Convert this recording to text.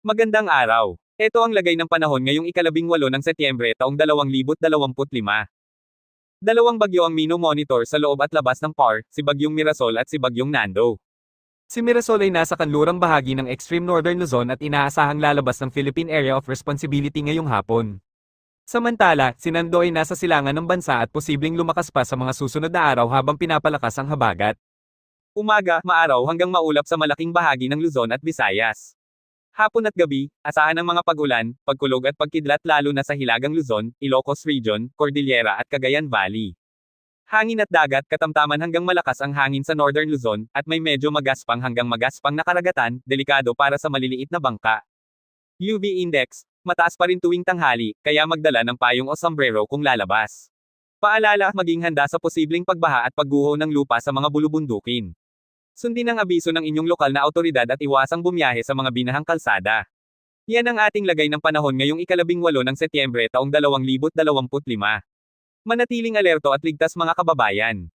Magandang araw. Ito ang lagay ng panahon ngayong ikalabing walo ng Setyembre taong 2025. Dalawang bagyo ang mino-monitor sa loob at labas ng PAR, si Bagyong Mirasol at si Bagyong Nando. Si Mirasol ay nasa kanlurang bahagi ng extreme northern Luzon at inaasahang lalabas ng Philippine Area of Responsibility ngayong hapon. Samantala, si Nando ay nasa silangan ng bansa at posibleng lumakas pa sa mga susunod na araw habang pinapalakas ang habagat. Umaga, maaraw hanggang maulap sa malaking bahagi ng Luzon at Visayas. Hapon at gabi, asahan ng mga pag-ulan, pagkulog at pagkidlat lalo na sa Hilagang Luzon, Ilocos Region, Cordillera at Cagayan Valley. Hangin at dagat katamtaman hanggang malakas ang hangin sa Northern Luzon, at may medyo magaspang hanggang magaspang na karagatan, delikado para sa maliliit na bangka. UV Index, mataas pa rin tuwing tanghali, kaya magdala ng payong o sombrero kung lalabas. Paalala, maging handa sa posibleng pagbaha at pagguho ng lupa sa mga bulubundukin. Sundin ang abiso ng inyong lokal na autoridad at iwasang bumiyahe sa mga binahang kalsada. Yan ang ating lagay ng panahon ngayong ikalabing walo ng Setyembre taong 2025. Manatiling alerto at ligtas mga kababayan.